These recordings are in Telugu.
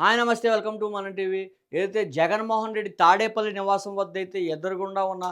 హాయ్ నమస్తే వెల్కమ్ టు మన టీవీ. ఏదైతే జగన్మోహన్ రెడ్డి తాడేపల్లి నివాసం వద్ద అయితే ఎదురుగుండా ఉన్న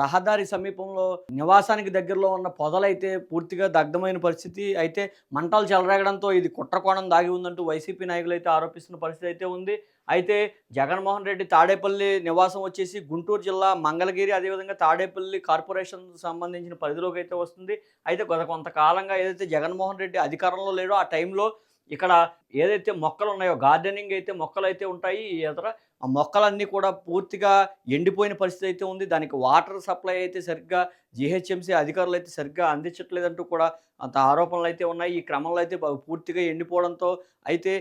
రహదారి సమీపంలో నివాసానికి దగ్గరలో ఉన్న పొదలైతే పూర్తిగా దగ్ధమైన పరిస్థితి అయితే మంటలు చెలరేగడంతో ఇది కుట్రకోణం దాగి ఉందంటూ వైసీపీ నాయకులు అయితే ఆరోపిస్తున్న పరిస్థితి అయితే ఉంది. అయితే జగన్మోహన్ రెడ్డి తాడేపల్లి నివాసం వచ్చేసి గుంటూరు జిల్లా మంగళగిరి అదేవిధంగా తాడేపల్లి కార్పొరేషన్ సంబంధించిన పరిధిలోకి అయితే వస్తుంది. అయితే గత కొంతకాలంగా ఏదైతే జగన్మోహన్ రెడ్డి అధికారంలో లేడో ఆ టైంలో ఇక్కడ ఏదైతే మొక్కలు ఉన్నాయో గార్డెనింగ్ అయితే మొక్కలు అయితే ఉంటాయి ఇతర ఆ మొక్కలన్నీ కూడా పూర్తిగా ఎండిపోయిన పరిస్థితి అయితే ఉంది. దానికి వాటర్ సప్లై అయితే సరిగ్గా జిహెచ్ఎంసీ అధికారులు అయితే సరిగ్గా అందించట్లేదంటూ కూడా అంత ఆరోపణలు అయితే ఉన్నాయి. ఈ క్రమంలో అయితే పూర్తిగా ఎండిపోవడంతో అయితే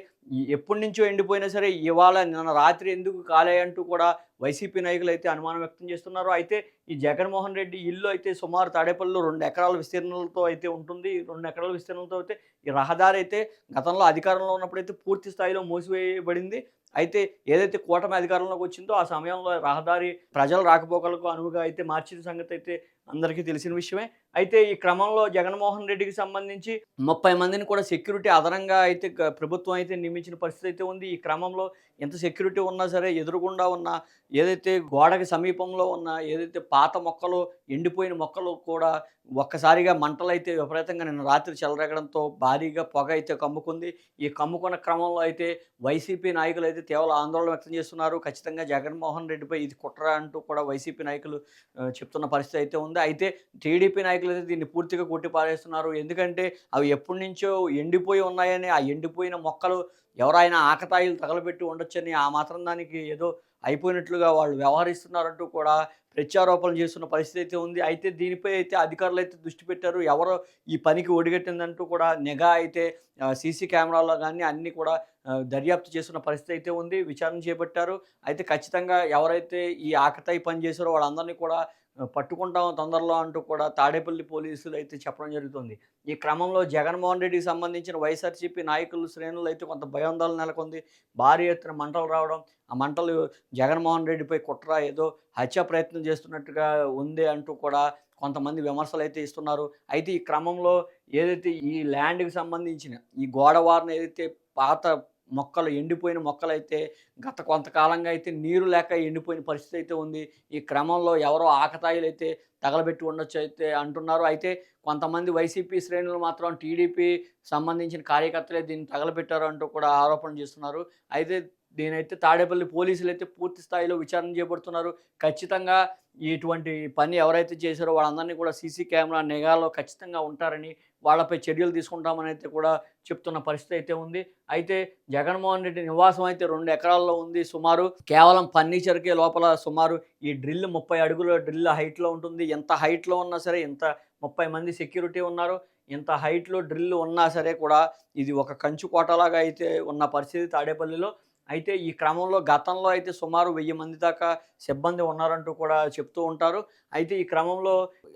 ఎప్పటి నుంచో ఎండిపోయినా సరే ఇవాళ నిన్న రాత్రి ఎందుకు కాలేయంటూ కూడా వైసీపీ నాయకులు అయితే అనుమానం వ్యక్తం చేస్తున్నారు. అయితే ఈ జగన్మోహన్ రెడ్డి ఇల్లు అయితే సుమారు తాడేపల్లిలో రెండు ఎకరాల విస్తీర్ణలతో అయితే ఉంటుంది. రెండు ఎకరాల విస్తీర్ణలతో అయితే ఈ రహదారి అయితే గతంలో అధికారంలో ఉన్నప్పుడైతే పూర్తి స్థాయిలో మూసివేయబడింది. అయితే ఏదైతే కూటమి అధికారంలోకి వచ్చిందో ఆ సమయంలో రహదారి ప్రజల రాకపోకలకు అనువుగా అయితే మార్చిన సంగతి అయితే అందరికీ తెలిసిన విషయమే. అయితే ఈ క్రమంలో జగన్మోహన్ రెడ్డికి సంబంధించి ముప్పై మందిని కూడా సెక్యూరిటీ అదనంగా అయితే ప్రభుత్వం అయితే నియమించిన పరిస్థితి అయితే ఉంది. ఈ క్రమంలో ఎంత సెక్యూరిటీ ఉన్నా సరే ఎదురుగుండా ఉన్న ఏదైతే గోడకి సమీపంలో ఉన్న ఏదైతే పాత మొక్కలు ఎండిపోయిన మొక్కలు కూడా ఒక్కసారిగా మంటలైతే విపరీతంగా నిన్న రాత్రి చెలరేగడంతో భారీగా పొగ అయితే కమ్ముకుంది. ఈ కమ్ముకున్న క్రమంలో అయితే వైసీపీ నాయకులు అయితే తీవ్ర ఆందోళన వ్యక్తం చేస్తున్నారు. ఖచ్చితంగా జగన్మోహన్ రెడ్డిపై ఇది కుట్ర అంటూ కూడా వైసీపీ నాయకులు చెప్తున్న పరిస్థితి అయితే ఉంది. అయితే టీడీపీ నాయకులు అయితే దీన్ని పూర్తిగా కొట్టిపారేస్తున్నారు ఎందుకంటే అవి ఎప్పటి నుంచో ఎండిపోయి ఉన్నాయని ఆ ఎండిపోయిన మొక్కలు ఎవరైనా ఆకతాయిలు తగలబెట్టి ఉండొచ్చని ఆ మాత్రం దానికి ఏదో అయిపోయినట్లుగా వాళ్ళు వ్యవహరిస్తున్నారంటూ కూడా ప్రత్యారోపణలు చేస్తున్న పరిస్థితి అయితే ఉంది. అయితే దీనిపై అయితే అధికారులు అయితే దృష్టి పెట్టారు. ఎవరో ఈ పనికి ఒడిగట్టిందంటూ కూడా నిఘా అయితే సీసీ కెమెరాలో కానీ అన్నీ కూడా దర్యాప్తు చేస్తున్న పరిస్థితి అయితే ఉంది. విచారణ చేపట్టారు. అయితే ఖచ్చితంగా ఎవరైతే ఈ ఆకతాయి పని చేశారో వాళ్ళందరినీ కూడా పట్టుకుంటాం తొందరలో అంటూ కూడా తాడేపల్లి పోలీసులు అయితే చెప్పడం జరుగుతుంది. ఈ క్రమంలో జగన్మోహన్ రెడ్డికి సంబంధించిన వైఎస్ఆర్సీపీ నాయకులు శ్రేణులు అయితే కొంత భయాందోళన నెలకొంది. భారీ ఎత్తున మంటలు రావడం ఆ మంటలు జగన్మోహన్ రెడ్డిపై కుట్ర ఏదో హత్య ప్రయత్నం చేస్తున్నట్టుగా ఉంది అంటూ కూడా కొంతమంది విమర్శలు అయితే ఇస్తున్నారు. అయితే ఈ క్రమంలో ఏదైతే ఈ ల్యాండ్కి సంబంధించిన ఈ గోడవారిని ఏదైతే పాత మొక్కలు ఎండిపోయిన మొక్కలు అయితే గత కొంతకాలంగా అయితే నీరు లేక ఎండిపోయిన పరిస్థితి అయితే ఉంది. ఈ క్రమంలో ఎవరో ఆకతాయిలు అయితే తగలబెట్టి ఉండొచ్చు అయితే అంటున్నారు. అయితే కొంతమంది వైసీపీ శ్రేణులు మాత్రం టీడీపీ సంబంధించిన కార్యకర్తలే దీన్ని తగలబెట్టారు అంటూ కూడా ఆరోపణలు చేస్తున్నారు. అయితే దీనైతే తాడేపల్లి పోలీసులు అయితే పూర్తి స్థాయిలో విచారణ చేపడుతున్నారు. ఖచ్చితంగా ఇటువంటి పని ఎవరైతే చేశారో వాళ్ళందరినీ కూడా సీసీ కెమెరా నిఘాలో ఖచ్చితంగా ఉంటారని వాళ్ళపై చర్యలు తీసుకుంటామని అయితే కూడా చెప్తున్న పరిస్థితి అయితే ఉంది. అయితే జగన్మోహన్ రెడ్డి నివాసం అయితే రెండు ఎకరాల్లో ఉంది. సుమారు కేవలం ఫర్నిచర్కే లోపల సుమారు ఈ డ్రిల్ ముప్పై అడుగుల డ్రిల్ హైట్లో ఉంటుంది. ఎంత హైట్లో ఉన్నా సరే ఎంత ముప్పై మంది సెక్యూరిటీ ఉన్నారు ఇంత హైట్లో డ్రిల్ ఉన్నా సరే కూడా ఇది ఒక కంచు కోటలాగా అయితే ఉన్న పరిస్థితి తాడేపల్లిలో. అయితే ఈ క్రమంలో గతంలో అయితే సుమారు వెయ్యి మంది దాకా సిబ్బంది ఉన్నారంటూ కూడా చెప్తూ ఉంటారు. అయితే ఈ క్రమంలో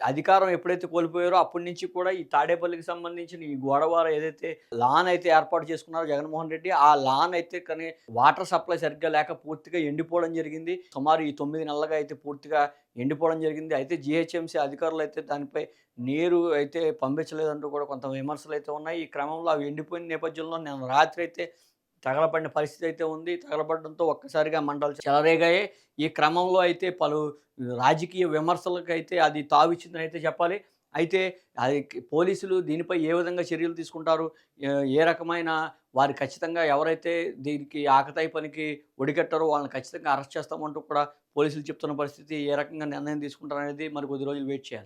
అధికారం ఎప్పుడైతే కోల్పోయారో అప్పటి నుంచి కూడా ఈ తాడేపల్లికి సంబంధించిన ఈ గోడవార ఏదైతే లాన్ అయితే ఏర్పాటు చేసుకున్నారో జగన్మోహన్ రెడ్డి ఆ లాన్ అయితే కానీ వాటర్ సప్లై సరిగ్గా లేక పూర్తిగా ఎండిపోవడం జరిగింది. సుమారు ఈ తొమ్మిది నెలలుగా అయితే పూర్తిగా ఎండిపోవడం జరిగింది. అయితే జిహెచ్ఎంసీ అధికారులు అయితే దానిపై నీరు అయితే పంపించలేదంటూ కూడా కొంత విమర్శలు అయితే ఉన్నాయి. ఈ క్రమంలో అవి ఎండిపోయిన నేపథ్యంలో నేను రాత్రి అయితే తగలబడిన పరిస్థితి అయితే ఉంది. తగలబడడంతో ఒక్కసారిగా మండలు చెలరేగాయి. ఈ క్రమంలో అయితే పలు రాజకీయ విమర్శలకు అయితే అది తావిచ్చిందని అయితే చెప్పాలి. అయితే అది పోలీసులు దీనిపై ఏ విధంగా చర్యలు తీసుకుంటారు? ఏ- ఏ రకమైన వారు ఖచ్చితంగా ఎవరైతే దీనికి ఆకతాయి పనికి ఒడిగట్టారో వాళ్ళని ఖచ్చితంగా అరెస్ట్ చేస్తామంటూ కూడా పోలీసులు చెప్తున్న పరిస్థితి ఏ రకంగా నిర్ణయం తీసుకుంటారనేది మరి కొద్ది రోజులు వెయిట్ చేయాలి.